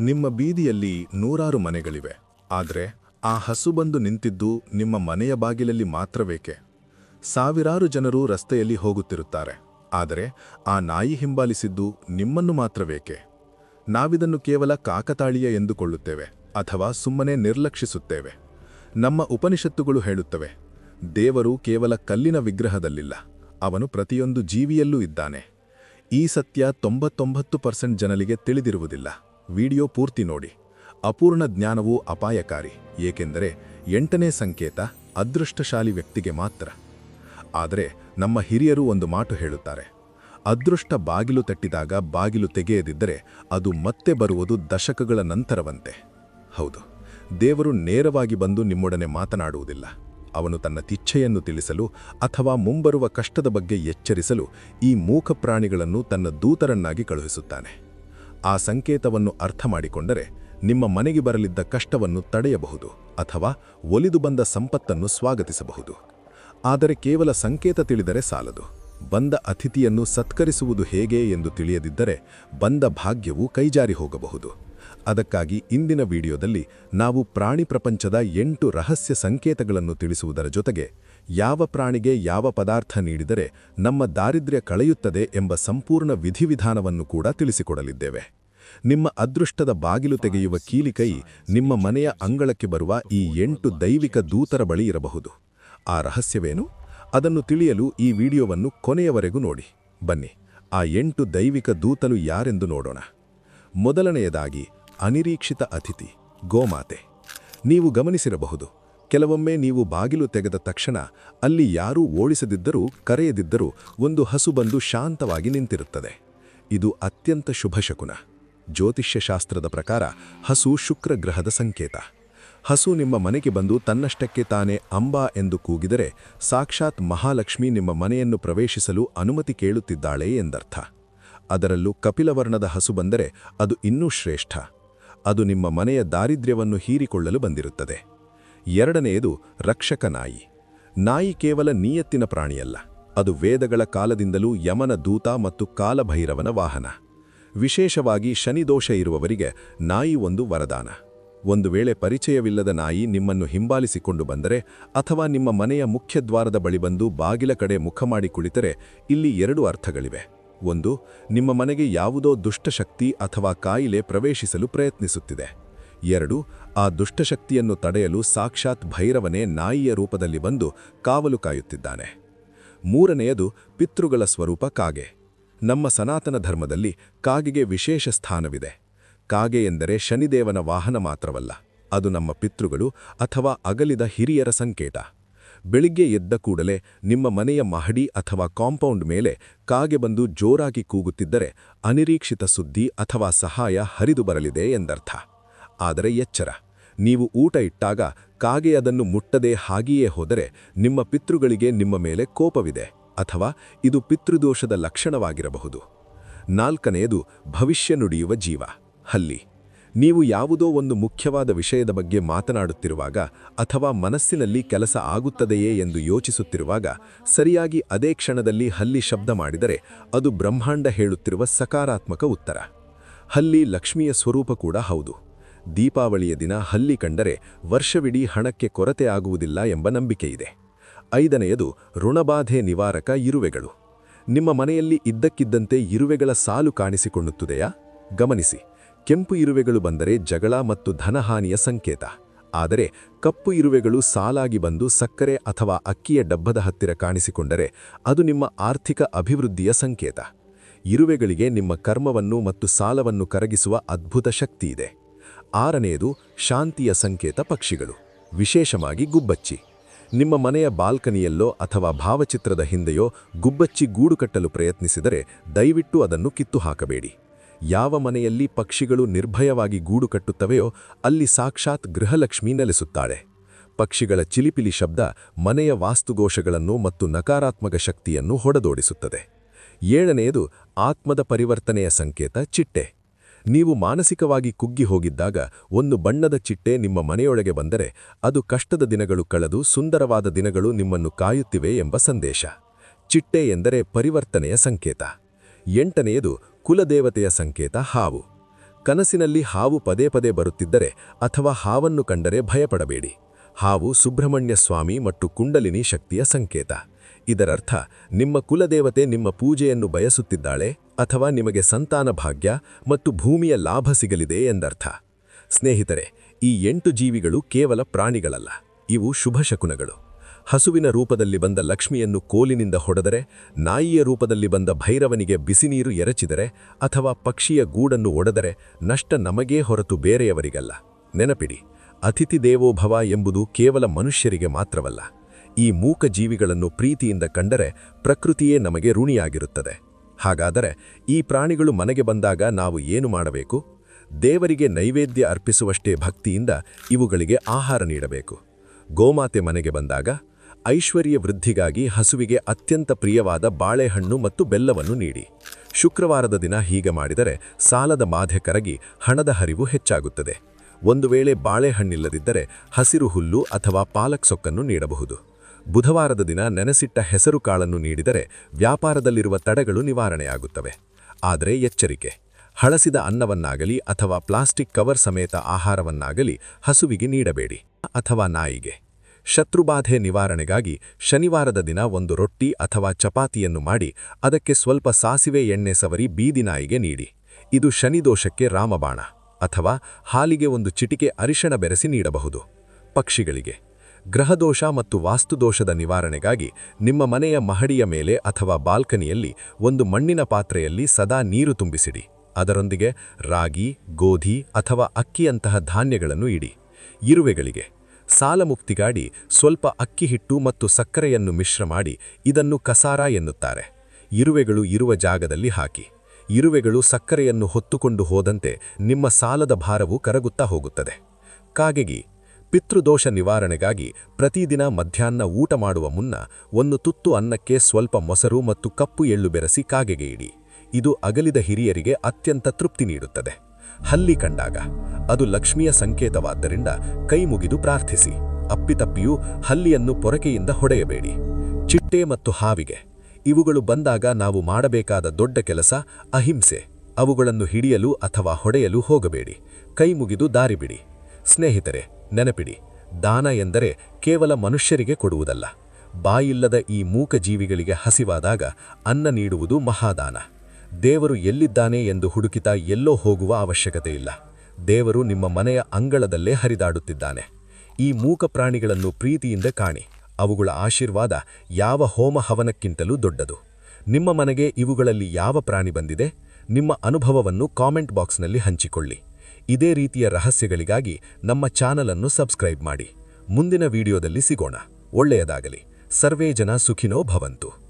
ನಿಮ್ಮ ಬೀದಿಯಲ್ಲಿ ನೂರಾರು ಮನೆಗಳಿವೆ. ಆದರೆ ಆ ಹಸು ಬಂದು ನಿಂತಿದ್ದು ನಿಮ್ಮ ಮನೆಯ ಬಾಗಿಲಲ್ಲಿ ಮಾತ್ರವೇಕೆ? ಸಾವಿರಾರು ಜನರು ರಸ್ತೆಯಲ್ಲಿ ಹೋಗುತ್ತಿರುತ್ತಾರೆ. ಆದರೆ ಆ ನಾಯಿ ಹಿಂಬಾಲಿಸಿದ್ದು ನಿಮ್ಮನ್ನು ಮಾತ್ರವೇಕೆ? ನಾವಿದನ್ನು ಕೇವಲ ಕಾಕತಾಳೀಯ ಎಂದುಕೊಳ್ಳುತ್ತೇವೆ ಅಥವಾ ಸುಮ್ಮನೆ ನಿರ್ಲಕ್ಷಿಸುತ್ತೇವೆ. ನಮ್ಮ ಉಪನಿಷತ್ತುಗಳು ಹೇಳುತ್ತವೆ, ದೇವರು ಕೇವಲ ಕಲ್ಲಿನ ವಿಗ್ರಹದಲ್ಲಿಲ್ಲ, ಅವನು ಪ್ರತಿಯೊಂದು ಜೀವಿಯಲ್ಲೂ ಇದ್ದಾನೆ. ಈ ಸತ್ಯ ತೊಂಬತ್ತೊಂಬತ್ತು ಪರ್ಸೆಂಟ್ ಜನರಿಗೆ ತಿಳಿದಿರುವುದಿಲ್ಲ. ವಿಡಿಯೋ ಪೂರ್ತಿ ನೋಡಿ. ಅಪೂರ್ಣ ಜ್ಞಾನವು ಅಪಾಯಕಾರಿ, ಏಕೆಂದರೆ ಎಂಟನೇ ಸಂಕೇತ ಅದೃಷ್ಟಶಾಲಿ ವ್ಯಕ್ತಿಗೆ ಮಾತ್ರ. ಆದರೆ ನಮ್ಮ ಹಿರಿಯರು ಒಂದು ಮಾತು ಹೇಳುತ್ತಾರೆ. ಅದೃಷ್ಟ ಬಾಗಿಲು ತಟ್ಟಿದಾಗ ಬಾಗಿಲು ತೆಗೆಯದಿದ್ದರೆ ಅದು ಮತ್ತೆ ಬರುವುದು ದಶಕಗಳ ನಂತರವಂತೆ. ಹೌದು, ದೇವರು ನೇರವಾಗಿ ಬಂದು ನಿಮ್ಮೊಡನೆ ಮಾತನಾಡುವುದಿಲ್ಲ. ಅವನು ತನ್ನ ತಿಚ್ಛೆಯನ್ನು ತಿಳಿಸಲು ಅಥವಾ ಮುಂಬರುವ ಕಷ್ಟದ ಬಗ್ಗೆ ಎಚ್ಚರಿಸಲು ಈ ಮೂಕ ಪ್ರಾಣಿಗಳನ್ನು ತನ್ನ ದೂತರನ್ನಾಗಿ ಕಳುಹಿಸುತ್ತಾನೆ. ಆ ಸಂಕೇತವನ್ನು ಅರ್ಥ ಮಾಡಿಕೊಂಡರೆ ನಿಮ್ಮ ಮನೆಗೆ ಬರಲಿದ್ದ ಕಷ್ಟವನ್ನು ತಡೆಯಬಹುದು ಅಥವಾ ಒಲಿದು ಬಂದ ಸಂಪತ್ತನ್ನು ಸ್ವಾಗತಿಸಬಹುದು. ಆದರೆ ಕೇವಲ ಸಂಕೇತ ತಿಳಿದರೆ ಸಾಲದು. ಬಂದ ಅತಿಥಿಯನ್ನು ಸತ್ಕರಿಸುವುದು ಹೇಗೆ ಎಂದು ತಿಳಿಯದಿದ್ದರೆ ಬಂದ ಭಾಗ್ಯವು ಕೈಜಾರಿ ಹೋಗಬಹುದು. ಅದಕ್ಕಾಗಿ ಇಂದಿನ ವಿಡಿಯೋದಲ್ಲಿ ನಾವು ಪ್ರಾಣಿ ಪ್ರಪಂಚದ ಎಂಟು ರಹಸ್ಯ ಸಂಕೇತಗಳನ್ನು ತಿಳಿಸುವುದರ ಜೊತೆಗೆ ಯಾವ ಪ್ರಾಣಿಗೆ ಯಾವ ಪದಾರ್ಥ ನೀಡಿದರೆ ನಮ್ಮ ದಾರಿದ್ರ್ಯ ಕಳೆಯುತ್ತದೆ ಎಂಬ ಸಂಪೂರ್ಣ ವಿಧಿವಿಧಾನವನ್ನು ಕೂಡ ತಿಳಿಸಿಕೊಡಲಿದ್ದೇವೆ. ನಿಮ್ಮ ಅದೃಷ್ಟದ ಬಾಗಿಲು ತೆಗೆಯುವ ಕೀಲಿಕೈ ನಿಮ್ಮ ಮನೆಯ ಅಂಗಳಕ್ಕೆ ಬರುವ ಈ ಎಂಟು ದೈವಿಕ ದೂತರ ಬಳಿ ಇರಬಹುದು. ಆ ರಹಸ್ಯವೇನು? ಅದನ್ನು ತಿಳಿಯಲು ಈ ವಿಡಿಯೋವನ್ನು ಕೊನೆಯವರೆಗೂ ನೋಡಿ. ಬನ್ನಿ, ಆ ಎಂಟು ದೈವಿಕ ದೂತಲು ಯಾರೆಂದು ನೋಡೋಣ. ಮೊದಲನೆಯದಾಗಿ ಅನಿರೀಕ್ಷಿತ ಅತಿಥಿ, ಗೋಮಾತೆ. ನೀವು ಗಮನಿಸಿರಬಹುದು ಕೆಲವೊಮ್ಮೆ ನೀವು ಬಾಗಿಲು ತೆಗೆದ ತಕ್ಷಣ ಅಲ್ಲಿ ಯಾರೂ ಓಡಿಸದಿದ್ದರೂ ಕರೆಯದಿದ್ದರೂ ಒಂದು ಹಸು ಬಂದು ಶಾಂತವಾಗಿ ನಿಂತಿರುತ್ತದೆ. ಇದು ಅತ್ಯಂತ ಶುಭಶಕುನ ಜ್ಯೋತಿಷ್ಯಶಾಸ್ತ್ರದ ಪ್ರಕಾರ ಹಸು ಶುಕ್ರ ಗ್ರಹದ ಸಂಕೇತ. ಹಸು ನಿಮ್ಮ ಮನೆಗೆ ಬಂದು ತನ್ನಷ್ಟಕ್ಕೆ ತಾನೇ ಅಂಬಾ ಎಂದು ಕೂಗಿದರೆ ಸಾಕ್ಷಾತ್ ಮಹಾಲಕ್ಷ್ಮಿ ನಿಮ್ಮ ಮನೆಯನ್ನು ಪ್ರವೇಶಿಸಲು ಅನುಮತಿ ಕೇಳುತ್ತಿದ್ದಾಳೆ ಎಂದರ್ಥ. ಅದರಲ್ಲೂ ಕಪಿಲವರ್ಣದ ಹಸು ಬಂದರೆ ಅದು ಇನ್ನೂ ಶ್ರೇಷ್ಠ. ಅದು ನಿಮ್ಮ ಮನೆಯ ದಾರಿದ್ರ್ಯವನ್ನು ಹೀರಿಕೊಳ್ಳಲು ಬಂದಿರುತ್ತದೆ. ಎರಡನೆಯದು ರಕ್ಷಕ ನಾಯಿ. ನಾಯಿ ಕೇವಲ ನಿಯತ್ತಿನ ಪ್ರಾಣಿಯಲ್ಲ, ಅದು ವೇದಗಳ ಕಾಲದಿಂದಲೂ ಯಮನ ದೂತ ಮತ್ತು ಕಾಲಭೈರವನ ವಾಹನ. ವಿಶೇಷವಾಗಿ ಶನಿದೋಷ ಇರುವವರಿಗೆ ನಾಯಿ ಒಂದು ವರದಾನ. ಒಂದು ವೇಳೆ ಪರಿಚಯವಿಲ್ಲದ ನಾಯಿ ನಿಮ್ಮನ್ನು ಹಿಂಬಾಲಿಸಿಕೊಂಡು ಬಂದರೆ ಅಥವಾ ನಿಮ್ಮ ಮನೆಯ ಮುಖ್ಯದ್ವಾರದ ಬಳಿ ಬಂದು ಬಾಗಿಲ ಕಡೆ ಮುಖ ಮಾಡಿ ಕುಳಿತರೆ ಇಲ್ಲಿ ಎರಡು ಅರ್ಥಗಳಿವೆ. ಒಂದು, ನಿಮ್ಮ ಮನೆಗೆ ಯಾವುದೋ ದುಷ್ಟಶಕ್ತಿ ಅಥವಾ ಕಾಯಿಲೆ ಪ್ರವೇಶಿಸಲು ಪ್ರಯತ್ನಿಸುತ್ತಿದೆ. ಎರಡು, ಆ ದುಷ್ಟಶಕ್ತಿಯನ್ನು ತಡೆಯಲು ಸಾಕ್ಷಾತ್ ಭೈರವನೇ ನಾಯಿಯ ರೂಪದಲ್ಲಿ ಬಂದು ಕಾವಲು ಕಾಯುತ್ತಿದ್ದಾನೆ. ಮೂರನೆಯದು, ಪಿತೃಗಳ ಸ್ವರೂಪ ಕಾಗೆ. ನಮ್ಮ ಸನಾತನ ಧರ್ಮದಲ್ಲಿ ಕಾಗೆಗೆ ವಿಶೇಷ ಸ್ಥಾನವಿದೆ. ಕಾಗೆ ಎಂದರೆ ಶನಿದೇವನ ವಾಹನ ಮಾತ್ರವಲ್ಲ, ಅದು ನಮ್ಮ ಪಿತೃಗಳು ಅಥವಾ ಅಗಲಿದ ಹಿರಿಯರ ಸಂಕೇತ. ಬೆಳಿಗ್ಗೆ ಎದ್ದ ಕೂಡಲೇ ನಿಮ್ಮ ಮನೆಯ ಮಹಡಿ ಅಥವಾ ಕಾಂಪೌಂಡ್ ಮೇಲೆ ಕಾಗೆ ಬಂದು ಜೋರಾಗಿ ಕೂಗುತ್ತಿದ್ದರೆ ಅನಿರೀಕ್ಷಿತ ಸುದ್ದಿ ಅಥವಾ ಸಹಾಯ ಹರಿದು ಬರಲಿದೆ ಎಂದರ್ಥ. ಆದರೆ ಎಚ್ಚರ. ನೀವು ಊಟ ಇಟ್ಟಾಗ ಕಾಗೆ ಅದನ್ನು ಮುಟ್ಟದೆ ಹಾಗೆಯೇ ಹೋದರೆ ನಿಮ್ಮ ಪಿತೃಗಳಿಗೆ ನಿಮ್ಮ ಮೇಲೆ ಕೋಪವಿದೆ, ಅಥವಾ ಇದು ಪಿತೃದೋಷದ ಲಕ್ಷಣವಾಗಿರಬಹುದು. ನಾಲ್ಕನೆಯದು, ಭವಿಷ್ಯ ನುಡಿಯುವ ಜೀವ. ಹಲ್ಲಿ. ನೀವು ಯಾವುದೋ ಒಂದು ಮುಖ್ಯವಾದ ವಿಷಯದ ಬಗ್ಗೆ ಮಾತನಾಡುತ್ತಿರುವಾಗ ಅಥವಾ ಮನಸ್ಸಿನಲ್ಲಿ ಕೆಲಸ ಆಗುತ್ತದೆಯೇ ಎಂದು ಯೋಚಿಸುತ್ತಿರುವಾಗ ಸರಿಯಾಗಿ ಅದೇ ಕ್ಷಣದಲ್ಲಿ ಹಲ್ಲಿ ಶಬ್ದ ಮಾಡಿದರೆ ಅದು ಬ್ರಹ್ಮಾಂಡ ಹೇಳುತ್ತಿರುವ ಸಕಾರಾತ್ಮಕ ಉತ್ತರ. ಹಲ್ಲಿ ಲಕ್ಷ್ಮಿಯ ಸ್ವರೂಪ ಕೂಡ ಹೌದು. ದೀಪಾವಳಿಯ ದಿನ ಹಲ್ಲಿ ಕಂಡರೆ ವರ್ಷವಿಡೀ ಹಣಕ್ಕೆ ಕೊರತೆ ಆಗುವುದಿಲ್ಲ ಎಂಬ ನಂಬಿಕೆಯಿದೆ. ಐದನೆಯದು, ಋಣಬಾಧೆ ನಿವಾರಕ ಇರುವೆಗಳು. ನಿಮ್ಮ ಮನೆಯಲ್ಲಿ ಇದ್ದಕ್ಕಿದ್ದಂತೆ ಇರುವೆಗಳ ಸಾಲು ಕಾಣಿಸಿಕೊಳ್ಳುತ್ತದೆಯಾ? ಗಮನಿಸಿ, ಕೆಂಪು ಇರುವೆಗಳು ಬಂದರೆ ಜಗಳ ಮತ್ತು ಧನಹಾನಿಯ ಸಂಕೇತ. ಆದರೆ ಕಪ್ಪು ಇರುವೆಗಳು ಸಾಲಾಗಿ ಬಂದು ಸಕ್ಕರೆ ಅಥವಾ ಅಕ್ಕಿಯ ಡಬ್ಬದ ಹತ್ತಿರ ಕಾಣಿಸಿಕೊಂಡರೆ ಅದು ನಿಮ್ಮ ಆರ್ಥಿಕ ಅಭಿವೃದ್ಧಿಯ ಸಂಕೇತ. ಇರುವೆಗಳಿಗೆ ನಿಮ್ಮ ಕರ್ಮವನ್ನು ಮತ್ತು ಸಾಲವನ್ನು ಕರಗಿಸುವ ಅದ್ಭುತ ಶಕ್ತಿಯಿದೆ. ಆರನೆಯದು ಶಾಂತಿಯ ಸಂಕೇತ ಪಕ್ಷಿಗಳು, ವಿಶೇಷವಾಗಿ ಗುಬ್ಬಚ್ಚಿ. ನಿಮ್ಮ ಮನೆಯ ಬಾಲ್ಕನಿಯಲ್ಲೋ ಅಥವಾ ಭಾವಚಿತ್ರದ ಹಿಂದೆಯೋ ಗುಬ್ಬಚ್ಚಿ ಗೂಡು ಕಟ್ಟಲು ಪ್ರಯತ್ನಿಸಿದರೆ ದಯವಿಟ್ಟು ಅದನ್ನು ಕಿತ್ತು ಹಾಕಬೇಡಿ. ಯಾವ ಮನೆಯಲ್ಲಿ ಪಕ್ಷಿಗಳು ನಿರ್ಭಯವಾಗಿ ಗೂಡು ಕಟ್ಟುತ್ತವೆಯೋ ಅಲ್ಲಿ ಸಾಕ್ಷಾತ್ ಗೃಹಲಕ್ಷ್ಮಿ ನೆಲೆಸುತ್ತಾಳೆ. ಪಕ್ಷಿಗಳ ಚಿಲಿಪಿಲಿ ಶಬ್ದ ಮನೆಯ ವಾಸ್ತುಗೋಶಗಳನ್ನು ಮತ್ತು ನಕಾರಾತ್ಮಕ ಶಕ್ತಿಯನ್ನು ಹೊಡೆದೋಡಿಸುತ್ತದೆ. ಏಳನೆಯದು ಆತ್ಮದ ಪರಿವರ್ತನೆಯ ಸಂಕೇತ ಚಿಟ್ಟೆ. ನೀವು ಮಾನಸಿಕವಾಗಿ ಕುಗ್ಗಿ ಹೋಗಿದ್ದಾಗ ಒಂದು ಬಣ್ಣದ ಚಿಟ್ಟೆ ನಿಮ್ಮ ಮನೆಯೊಳಗೆ ಬಂದರೆ ಅದು ಕಷ್ಟದ ದಿನಗಳು ಕಳೆದು ಸುಂದರವಾದ ದಿನಗಳು ನಿಮ್ಮನ್ನು ಕಾಯುತ್ತಿವೆ ಎಂಬ ಸಂದೇಶ. ಚಿಟ್ಟೆ ಎಂದರೆ ಪರಿವರ್ತನೆಯ ಸಂಕೇತ. ಎಂಟನೆಯದು ಕುಲದೇವತೆಯ ಸಂಕೇತ ಹಾವು. ಕನಸಿನಲ್ಲಿ ಹಾವು ಪದೇ ಪದೇ ಬರುತ್ತಿದ್ದರೆ ಅಥವಾ ಹಾವನ್ನು ಕಂಡರೆ ಭಯಪಡಬೇಡಿ. ಹಾವು ಸುಬ್ರಹ್ಮಣ್ಯ ಸ್ವಾಮಿ ಮತ್ತು ಕುಂಡಲಿನಿ ಶಕ್ತಿಯ ಸಂಕೇತ. ಇದರರ್ಥ, ನಿಮ್ಮ ಕುಲದೇವತೆ ನಿಮ್ಮ ಪೂಜೆಯನ್ನು ಬಯಸುತ್ತಿದ್ದಾಳೆ ಅಥವಾ ನಿಮಗೆ ಸಂತಾನ ಭಾಗ್ಯ ಮತ್ತು ಭೂಮಿಯ ಲಾಭ ಸಿಗಲಿದೆ ಎಂದರ್ಥ. ಸ್ನೇಹಿತರೆ, ಈ ಎಂಟು ಜೀವಿಗಳು ಕೇವಲ ಪ್ರಾಣಿಗಳಲ್ಲ, ಇವು ಶುಭಶಕುನಗಳು ಹಸುವಿನ ರೂಪದಲ್ಲಿ ಬಂದ ಲಕ್ಷ್ಮಿಯನ್ನು ಕೋಲಿನಿಂದ ಹೊಡೆದರೆ, ನಾಯಿಯ ರೂಪದಲ್ಲಿ ಬಂದ ಭೈರವನಿಗೆ ಬಿಸಿನೀರು ಎರಚಿದರೆ ಅಥವಾ ಪಕ್ಷಿಯ ಗೂಡನ್ನು ಒಡೆದರೆ ನಷ್ಟ ನಮಗೇ ಹೊರತು ಬೇರೆಯವರಿಗಲ್ಲ. ನೆನಪಿಡಿ, ಅತಿಥಿ ದೇವೋಭವ ಎಂಬುದು ಕೇವಲ ಮನುಷ್ಯರಿಗೆ ಮಾತ್ರವಲ್ಲ. ಈ ಮೂಕ ಜೀವಿಗಳನ್ನು ಪ್ರೀತಿಯಿಂದ ಕಂಡರೆ ಪ್ರಕೃತಿಯೇ ನಮಗೆ ಋಣಿಯಾಗಿರುತ್ತದೆ. ಹಾಗಾದರೆ ಈ ಪ್ರಾಣಿಗಳು ಮನೆಗೆ ಬಂದಾಗ ನಾವು ಏನು ಮಾಡಬೇಕು? ದೇವರಿಗೆ ನೈವೇದ್ಯ ಅರ್ಪಿಸುವಷ್ಟೇ ಭಕ್ತಿಯಿಂದ ಇವುಗಳಿಗೆ ಆಹಾರ ನೀಡಬೇಕು. ಗೋಮಾತೆ ಮನೆಗೆ ಬಂದಾಗ ಐಶ್ವರ್ಯ ವೃದ್ಧಿಗಾಗಿ ಹಸುವಿಗೆ ಅತ್ಯಂತ ಪ್ರಿಯವಾದ ಬಾಳೆಹಣ್ಣು ಮತ್ತು ಬೆಲ್ಲವನ್ನು ನೀಡಿ. ಶುಕ್ರವಾರದ ದಿನ ಹೀಗೆ ಮಾಡಿದರೆ ಸಾಲದ ಬಾಧೆ ಕರಗಿ ಹಣದ ಹರಿವು ಹೆಚ್ಚಾಗುತ್ತದೆ. ಒಂದು ವೇಳೆ ಬಾಳೆಹಣ್ಣಿಲ್ಲದಿದ್ದರೆ ಹಸಿರು ಹುಲ್ಲು ಅಥವಾ ಪಾಲಕ್ ಸೊಕ್ಕನ್ನು ನೀಡಬಹುದು. ಬುಧವಾರದ ದಿನ ನೆನೆಸಿಟ್ಟ ಹೆಸರು ಕಾಳನ್ನು ನೀಡಿದರೆ ವ್ಯಾಪಾರದಲ್ಲಿರುವ ತಡೆಗಳು ನಿವಾರಣೆಯಾಗುತ್ತವೆ. ಆದರೆ ಎಚ್ಚರಿಕೆ. ಹಳಸಿದ ಅನ್ನವನ್ನಾಗಲಿ ಅಥವಾ ಪ್ಲಾಸ್ಟಿಕ್ ಕವರ್ ಸಮೇತ ಆಹಾರವನ್ನಾಗಲಿ ಹಸುವಿಗೆ ನೀಡಬೇಡಿ ಅಥವಾ ನಾಯಿಗೆ. ಶತ್ರುಬಾಧೆ ನಿವಾರಣೆಗಾಗಿ ಶನಿವಾರದ ದಿನ ಒಂದು ರೊಟ್ಟಿ ಅಥವಾ ಚಪಾತಿಯನ್ನು ಮಾಡಿ ಅದಕ್ಕೆ ಸ್ವಲ್ಪ ಸಾಸಿವೆ ಎಣ್ಣೆ ಸವರಿ ಬೀದಿ ನಾಯಿಗೆ ನೀಡಿ. ಇದು ಶನಿದೋಷಕ್ಕೆ ರಾಮಬಾಣ ಅಥವಾ ಹಾಲಿಗೆ ಒಂದು ಚಿಟಿಕೆ ಅರಿಶಣ ಬೆರೆಸಿ ನೀಡಬಹುದು. ಪಕ್ಷಿಗಳಿಗೆ. ಗ್ರಹದೋಷ ಮತ್ತು ವಾಸ್ತುದೋಷದ ನಿವಾರಣೆಗಾಗಿ ನಿಮ್ಮ ಮನೆಯ ಮಹಡಿಯ ಮೇಲೆ ಅಥವಾ ಬಾಲ್ಕನಿಯಲ್ಲಿ ಒಂದು ಮಣ್ಣಿನ ಪಾತ್ರೆಯಲ್ಲಿ ಸದಾ ನೀರು ತುಂಬಿಸಿಡಿ. ಅದರೊಂದಿಗೆ ರಾಗಿ, ಗೋಧಿ ಅಥವಾ ಅಕ್ಕಿಯಂತಹ ಧಾನ್ಯಗಳನ್ನು ಇಡಿ. ಇರುವೆಗಳಿಗೆ ಸಾಲಮುಕ್ತಿಗಾಡಿ ಸ್ವಲ್ಪ ಅಕ್ಕಿ ಹಿಟ್ಟು ಮತ್ತು ಸಕ್ಕರೆಯನ್ನು ಮಿಶ್ರ ಮಾಡಿ ಇದನ್ನು ಕಸಾರ ಎನ್ನುತ್ತಾರೆ. ಇರುವೆಗಳು ಇರುವ ಜಾಗದಲ್ಲಿ ಹಾಕಿ. ಇರುವೆಗಳು ಸಕ್ಕರೆಯನ್ನು ಹೊತ್ತುಕೊಂಡು ಹೋದಂತೆ ನಿಮ್ಮ ಸಾಲದ ಭಾರವು ಕರಗುತ್ತಾ ಹೋಗುತ್ತದೆ. ಕಾಗೆಗಿ ಪಿತೃದೋಷ ನಿವಾರಣೆಗಾಗಿ ಪ್ರತಿದಿನ ಮಧ್ಯಾಹ್ನ ಊಟ ಮಾಡುವ ಮುನ್ನ ಒಂದು ತುತ್ತು ಅನ್ನಕ್ಕೆ ಸ್ವಲ್ಪ ಮೊಸರು ಮತ್ತು ಕಪ್ಪು ಎಳ್ಳು ಬೆರೆಸಿ ಕಾಗೆಗೆ ಇಡಿ. ಇದು ಅಗಲಿದ ಹಿರಿಯರಿಗೆ ಅತ್ಯಂತ ತೃಪ್ತಿ ನೀಡುತ್ತದೆ. ಹಲ್ಲಿ ಕಂಡಾಗ, ಅದು ಲಕ್ಷ್ಮಿಯ ಸಂಕೇತವಾದ್ದರಿಂದ ಕೈ ಮುಗಿದು ಪ್ರಾರ್ಥಿಸಿ. ಅಪ್ಪಿತಪ್ಪಿಯೂ ಹಲ್ಲಿಯನ್ನು ಪೊರಕೆಯಿಂದ ಹೊಡೆಯಬೇಡಿ. ಚಿಟ್ಟೆ ಮತ್ತು ಹಾವಿಗೆ, ಇವುಗಳು ಬಂದಾಗ ನಾವು ಮಾಡಬೇಕಾದ ದೊಡ್ಡ ಕೆಲಸ ಅಹಿಂಸೆ. ಅವುಗಳನ್ನು ಹಿಡಿಯಲು ಅಥವಾ ಹೊಡೆಯಲು ಹೋಗಬೇಡಿ. ಕೈ ಮುಗಿದು ದಾರಿ ಬಿಡಿ ಸ್ನೇಹಿತರೆ ನೆನಪಿಡಿ, ದಾನ ಎಂದರೆ ಕೇವಲ ಮನುಷ್ಯರಿಗೆ ಕೊಡುವುದಲ್ಲ. ಬಾಯಿಲ್ಲದ ಈ ಮೂಕ ಜೀವಿಗಳಿಗೆ ಹಸಿವಾದಾಗ ಅನ್ನ ನೀಡುವುದು ಮಹಾದಾನ. ದೇವರು ಎಲ್ಲಿದ್ದಾನೆ ಎಂದು ಹುಡುಕಿತಾ ಎಲ್ಲೋ ಹೋಗುವ ಅವಶ್ಯಕತೆ ಇಲ್ಲ. ದೇವರು ನಿಮ್ಮ ಮನೆಯ ಅಂಗಳದಲ್ಲೇ ಹರಿದಾಡುತ್ತಿದ್ದಾನೆ. ಈ ಮೂಕ ಪ್ರಾಣಿಗಳನ್ನು ಪ್ರೀತಿಯಿಂದ ಕಾಣಿ. ಅವುಗಳ ಆಶೀರ್ವಾದ ಯಾವ ಹೋಮ ಹವನಕ್ಕಿಂತಲೂ ದೊಡ್ಡದು. ನಿಮ್ಮ ಮನೆಗೆ ಇವುಗಳಲ್ಲಿ ಯಾವ ಪ್ರಾಣಿ ಬಂದಿದೆ? ನಿಮ್ಮ ಅನುಭವವನ್ನು ಕಾಮೆಂಟ್ ಬಾಕ್ಸ್ನಲ್ಲಿ ಹಂಚಿಕೊಳ್ಳಿ. ಇದೇ ರೀತಿಯ ರಹಸ್ಯಗಳಿಗಾಗಿ ನಮ್ಮ ಚಾನಲನ್ನು ಸಬ್ಸ್ಕ್ರೈಬ್ ಮಾಡಿ. ಮುಂದಿನ ವಿಡಿಯೋದಲ್ಲಿ ಸಿಗೋಣ. ಒಳ್ಳೆಯದಾಗಲಿ. ಸರ್ವೇ ಜನ ಸುಖಿನೋ ಭವಂತು.